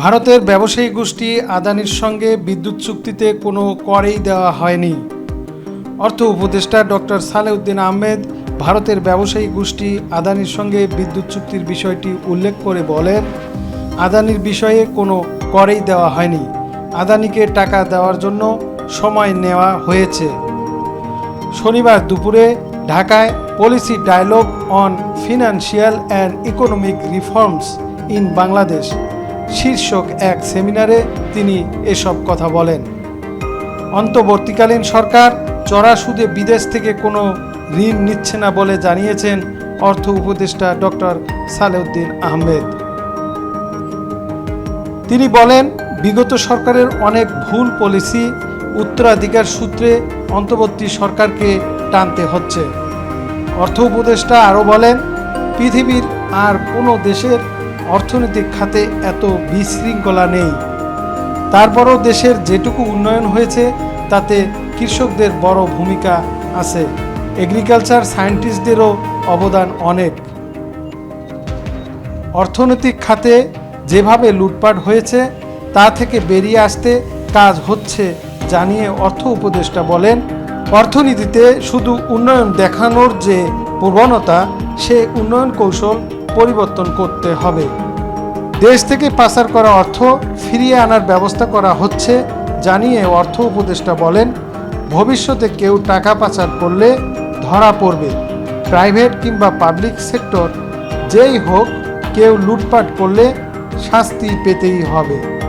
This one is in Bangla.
ভারতের ব্যবসায়ী গোষ্ঠী আদানির সঙ্গে বিদ্যুৎ চুক্তিতে কোনো করেই দেওয়া হয়নি। অর্থ উপদেষ্টা ডক্টর সালেউদ্দিন আহমেদ ভারতের ব্যবসায়ী গোষ্ঠী আদানির সঙ্গে বিদ্যুৎ চুক্তির বিষয়টি উল্লেখ করে বলেন, আদানির বিষয়ে কোনো করেই দেওয়া হয়নি। আদানিকে টাকা দেওয়ার জন্য সময় নেওয়া হয়েছে। শনিবার দুপুরে ঢাকায় policy dialogue on financial and economic reforms in Bangladesh. শীর্ষক এক সেমিনারে তিনি এসব কথা বলেন। অন্তর্বর্তীকালীন সরকার চড়া সুদে বিদেশ থেকে কোনো ঋণ নিচ্ছে না বলে জানিয়েছেন অর্থ উপদেষ্টা ডক্টর সালেউদ্দিন আহমেদ। তিনি বলেন, বিগত সরকারের অনেক ভুল পলিসি উত্তরাধিকার সূত্রে অন্তর্বর্তী সরকারকে টানতে হচ্ছে। অর্থ উপদেষ্টা আরও বলেন, পৃথিবীর আর কোনো দেশের অর্থনৈতিক খাতে এত বিশৃঙ্খলা নেই। তারপরও দেশের যেটুকু উন্নয়ন হয়েছে, তাতে কৃষকদের বড় ভূমিকা আছে। এগ্রিকালচার সায়েন্টিস্টদেরও অবদান অনেক। অর্থনৈতিক খাতে যেভাবে লুটপাট হয়েছে, তা থেকে বেরিয়ে আসতে কাজ হচ্ছে জানিয়ে অর্থ উপদেষ্টা বলেন, অর্থনীতিতে শুধু উন্নয়ন দেখানোর যে প্রবণতা, সে উন্নয়ন কৌশল পরিবর্তন করতে হবে। দেশ থেকে পাচার করা অর্থ ফিরিয়ে আনার ব্যবস্থা করা হচ্ছে, জানিয়ে অর্থ উপদেষ্টা বলেন, ভবিষ্যতে কেউ টাকা পাচার করলে ধরা পড়বে। প্রাইভেট কিংবা পাবলিক সেক্টর, যেই হোক, কেউ লুটপাট করলে শাস্তি পেতেই হবে।